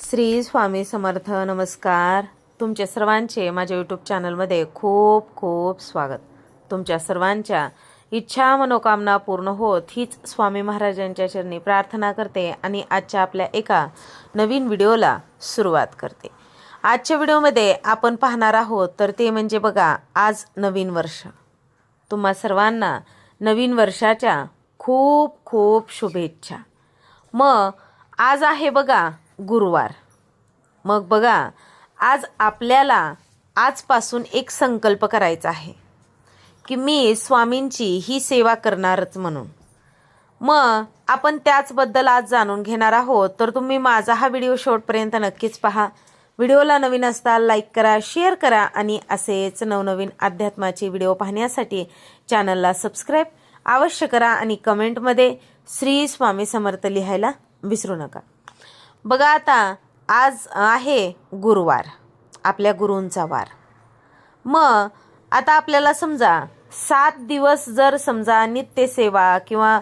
श्री स्वामी समर्थ नमस्कार. तुमच्या सर्वांचे माझ्या यूट्यूब चॅनलमध्ये खूप खूप स्वागत. तुमच्या सर्वांच्या इच्छा मनोकामना पूर्ण होत हीच स्वामी महाराजांच्या चरणी प्रार्थना करते आणि आजच्या आपल्या एका नवीन व्हिडिओला सुरुवात करते. आजच्या व्हिडिओमध्ये आपण पाहणार आहोत तर ते म्हणजे बघा आज नवीन वर्ष. तुम्हा सर्वांना नवीन वर्षाच्या खूप खूप शुभेच्छा. मग आज आहे बघा गुरुवार. मग बघा आज आपल्याला आजपासून एक संकल्प करायचा आहे की मी स्वामींची ही सेवा करणारच म्हणून. मग आपण त्याचबद्दल आज जाणून घेणार आहोत तर तुम्ही माझा हा व्हिडिओ शेवटपर्यंत नक्कीच पहा. व्हिडिओला नवीन असता लाईक करा शेअर करा आणि असेच नवनवीन अध्यात्माचे व्हिडिओ पाहण्यासाठी चॅनलला सबस्क्राईब अवश्य करा आणि कमेंटमध्ये श्री स्वामी समर्थ लिहायला विसरू नका. बघा आता आज आहे गुरुवार आपल्या गुरूंचा वार. मग आता आपल्याला समजा सात दिवस जर समजा नित्यसेवा किंवा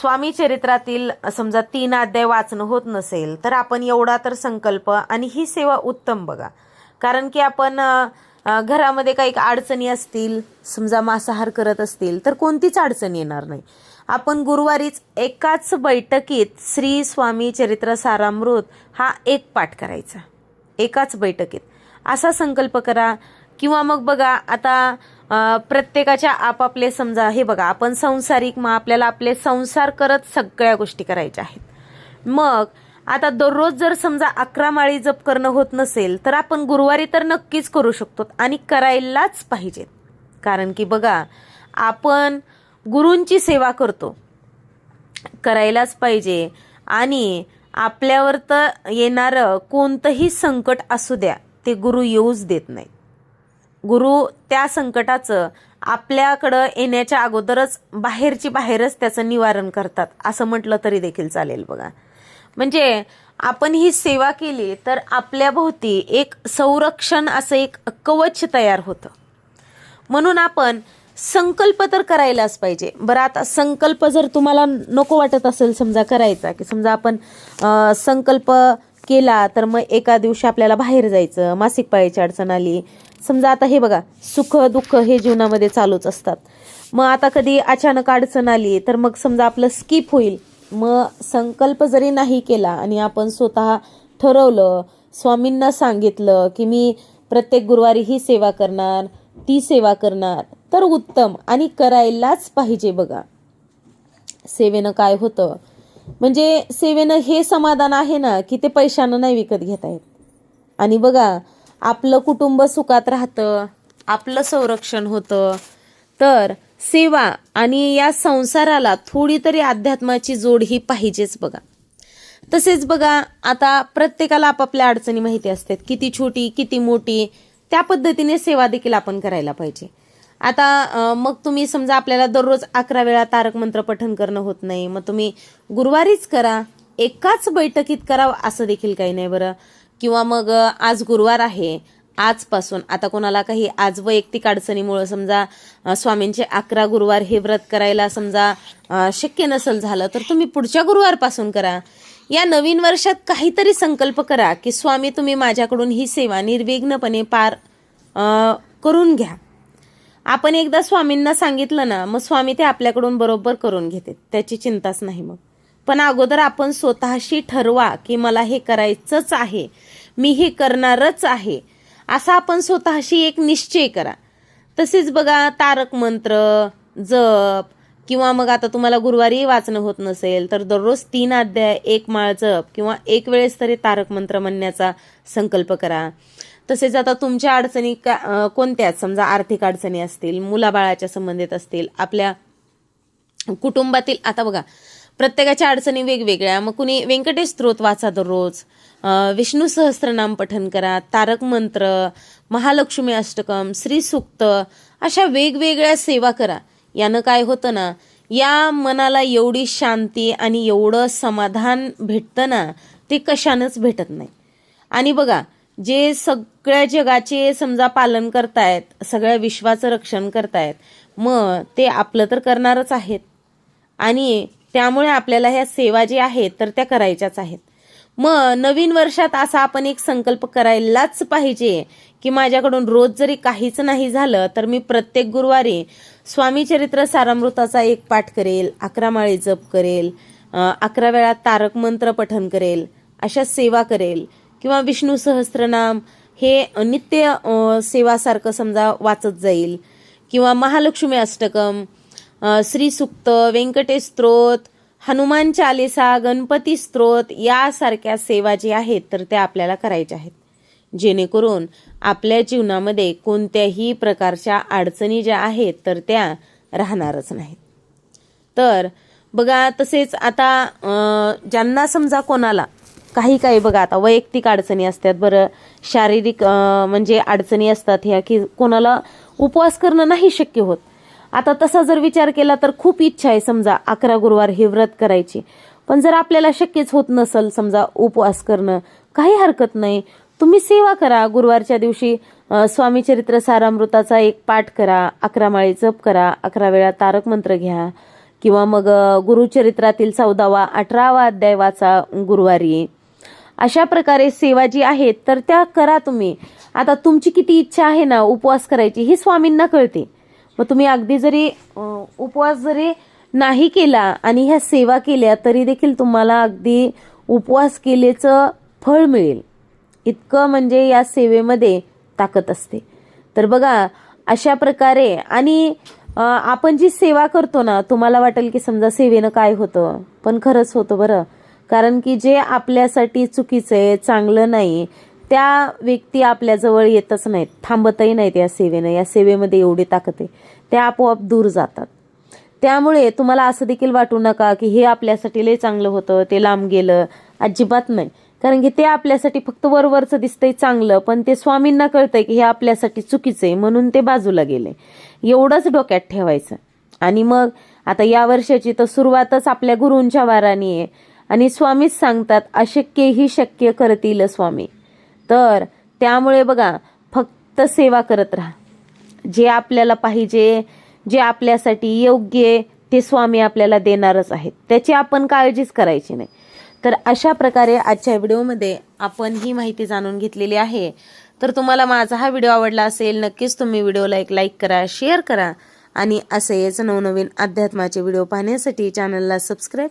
स्वामी चरित्रातील समजा तीन अध्याय वाचणं होत नसेल तर आपण एवढा तर संकल्प आणि ही सेवा उत्तम बघा. कारण की आपण घरामध्ये काही अडचणी असतील समजा मांसाहार करत असतील तर कोणतीच अडचण येणार नाही. आपण गुरुवारीच एकाच बैठकीत श्री स्वामी चरित्र सारामृत हा एक पाठ करायचा. एकाच बैठकीत. असा संकल्प करा किंवा मग बघा आता प्रत्येकाच्या आपापले समजा हे बघा आपण संसारिक मग आपल्याला आपले संसार करत सगळ्या गोष्टी करायच्या आहेत. मग आता दररोज जर समजा अकरा माळी जप करणं होत नसेल तर आपण गुरुवारी तर नक्कीच करू शकतो आणि करायलाच पाहिजेत कारण की बघा आपण गुरूंची सेवा करतो. करायलाच पाहिजे. आणि आपल्यावर तर येणारं कोणतंही संकट असू द्या ते गुरु येऊच देत नाही. गुरु त्या संकटाचं आपल्याकडं येण्याच्या अगोदरच बाहेरची बाहेरच त्याचं निवारण करतात असं म्हटलं तरी देखील चालेल बघा. म्हणजे आपण ही सेवा केली तर आपल्याभोवती एक संरक्षण असं एक कवच तयार होतं. म्हणून आपण संकल्प तर करायलाच पाहिजे. बरं आता संकल्प जर तुम्हाला नको वाटत असेल समजा करायचा की समजा आपण संकल्प केला तर मग एका दिवशी आपल्याला बाहेर जायचं मासिक पाळीची अडचण आली. समजा आता हे बघा सुख दुःख हे जीवनामध्ये चालूच असतात. मग आता कधी अचानक अडचण आली तर मग समजा आपलं स्किप होईल. मग संकल्प जरी नाही केला आणि आपण स्वतः ठरवलं स्वामींना सांगितलं की मी प्रत्येक गुरुवारी ही सेवा करणार ती सेवा करणार तर उत्तम आणि करायलाच पाहिजे बघा. सेवेनं काय होतं? म्हणजे सेवेनं हे समाधान आहे ना की ते पैशानं नाही विकत घेता येत. आणि बघा आपलं कुटुंब सुखात राहतं आपलं संरक्षण होतं. तर सेवा आणि या संसाराला थोडी तरी अध्यात्माची जोड ही पाहिजेच बघा. तसेच बघा आता प्रत्येकाला आपापल्या अडचणी माहिती असतात. किती छोटी किती मोठी त्या पद्धतीने सेवा देखील आपण करायला पाहिजे. आता मग तुम्ही समजा आपल्याला दररोज अकरा वेळा तारक मंत्र पठण करणं होत नाही. मग तुम्ही गुरुवारीच करा. एकाच बैठकीत करावं असं देखील काही नाही बरं. किंवा मग आज गुरुवार आहे. आजपासून. आता कोणाला काही आज वैयक्तिक अडचणीमुळं समजा स्वामींचे अकरा गुरुवार हे व्रत करायला समजा शक्य नसेल झालं तर तुम्ही पुढच्या गुरुवारपासून करा. या नवीन वर्षात काहीतरी संकल्प करा की स्वामी तुम्ही माझ्याकडून ही सेवा निर्विघ्नपणे पार करून घ्या. आपण एकदा स्वामींना सांगितलं ना मग स्वामी ते आपल्याकडून बरोबर करून घेते त्याची चिंताच नाही मग. पण अगोदर आपण स्वतःशी ठरवा की मला हे करायचंच आहे मी हे करणारच आहे. असा आपण स्वतःशी एक निश्चय करा. तसेच बघा तारक मंत्र जप किंवा मग आता तुम्हाला गुरुवारी वाचणं होत नसेल तर दररोज तीन अध्याय एक माळ जप किंवा एक वेळेस तरी तारक मंत्र म्हणण्याचा संकल्प करा. तसेच आता तुमच्या अडचणी का कोणत्या समजा आर्थिक अडचणी असतील मुलाबाळाच्या संबंधित असतील आपल्या कुटुंबातील आता बघा प्रत्येकाच्या अडचणी वेगवेगळ्या. मग कुणी व्यंकटेश स्त्रोत वाचा दररोज विष्णू सहस्त्रनाम पठन करा तारक मंत्र महालक्ष्मी अष्टकम श्री सुक्त अशा वेगवेगळ्या सेवा करा. यानं काय होतं ना या मनाला एवढी शांती आणि एवढं समाधान भेटतं ना ते कशानंच भेटत नाही. आणि बघा जे सगळ्या जगाचे समजा पालन करतायत सगळ्या विश्वाचं रक्षण करतायत मग ते आपलं तर करणारच आहेत. आणि त्यामुळे आपल्याला ह्या सेवा जी आहेत तर त्या करायच्याच आहेत. मग नवीन वर्षात असा आपण एक संकल्प करायलाच पाहिजे की माझ्याकडून रोज जरी काहीच नाही झालं तर मी प्रत्येक गुरुवारी स्वामी चरित्र सारामृताचा एक पाठ करेल अकरा माळी जप करेल अकरा वेळा तारक मंत्र पठन करेल अशा सेवा करेल. किंवा विष्णू सहस्त्रनाम हे नित्य सेवासारखं समजा वाचत जाईल. किंवा महालक्ष्मी अष्टकम अ, श्रीसुक्त व्यंकटेश स्त्रोत हनुमान चालिसा गणपती स्त्रोत यासारख्या सेवा जी आहेत तर त्या आपल्याला करायच्या आहेत. जेणेकरून आपल्या जीवनामध्ये कोणत्याही प्रकारच्या अडचणी ज्या आहेत तर त्या राहणारच नाहीत. तर बघा तसेच आता ज्यांना समजा कोणाला काही काही बघा आता वैयक्तिक अडचणी असतात बरं. शारीरिक म्हणजे अडचणी असतात ह्या की कोणाला उपवास करणं नाही शक्य होत. आता तसा जर विचार केला तर खूप इच्छा आहे समजा अकरा गुरुवार हे व्रत करायची. पण जर आपल्याला शक्यच होत नसेल समजा उपवास करणं काही हरकत नाही. तुम्ही सेवा करा गुरुवारच्या दिवशी स्वामी चरित्र सारामृताचा एक पाठ करा अकरा माळी जप करा अकरा वेळा तारक मंत्र घ्या. किंवा मग गुरुचरित्रातील चौदावा अठरावा अध्याय वाचा गुरुवारी. अशा प्रकारे सेवा जी आहेत तर त्या करा तुम्ही. आता तुमची किती इच्छा आहे ना उपवास करायची ही स्वामींना कळते. मग तुम्ही अगदी जरी उपवास जरी नाही केला आणि ह्या सेवा केल्या तरी देखील तुम्हाला अगदी उपवास केल्याचं फळ मिळेल. इतकं म्हणजे या सेवेमध्ये ताकद असते. तर बघा अशा प्रकारे आणि आपण जी सेवा करतो ना तुम्हाला वाटेल की समजा सेवेनं काय होतं पण खरंच होतं बरं. कारण की जे आपल्यासाठी चुकीचं आहे चांगलं नाही त्या व्यक्ती आपल्याजवळ येतच नाहीत थांबतही नाहीत या सेवेनं. या सेवेमध्ये एवढी ताकद आहे. त्या आपोआप दूर जातात. त्यामुळे तुम्हाला असं देखील वाटू नका की हे आपल्यासाठी लय चांगलं होतं ते लांब गेलं. अजिबात नाही. कारण की ते आपल्यासाठी फक्त वरवरचं दिसतंय चांगलं पण ते स्वामींना कळतंय की हे आपल्यासाठी चुकीचं आहे म्हणून ते बाजूला गेले. एवढंच डोक्यात ठेवायचं. आणि मग आता या वर्षाची तर सुरुवातच आपल्या गुरूंच्या वाराने आहे. आणि स्वामीच सांगतात अशक्यही शक्य करतील स्वामी. तर त्यामुळे बघा फक्त सेवा करत राहा. जे आपल्याला पाहिजे जे आपल्यासाठी योग्य आहे ते स्वामी आपल्याला देणारच आहेत. त्याची आपण काळजीच करायची नाही. तर अशा प्रकारे आजच्या व्हिडिओमध्ये आपण ही माहिती जाणून घेतलेली आहे. तर तुम्हाला माझा हा व्हिडिओ आवडला असेल नक्कीच तुम्ही व्हिडिओला एक लाईक करा शेअर करा. आणि असेच नवनवीन अध्यात्माचे व्हिडिओ पाहण्यासाठी चॅनलला सबस्क्राईब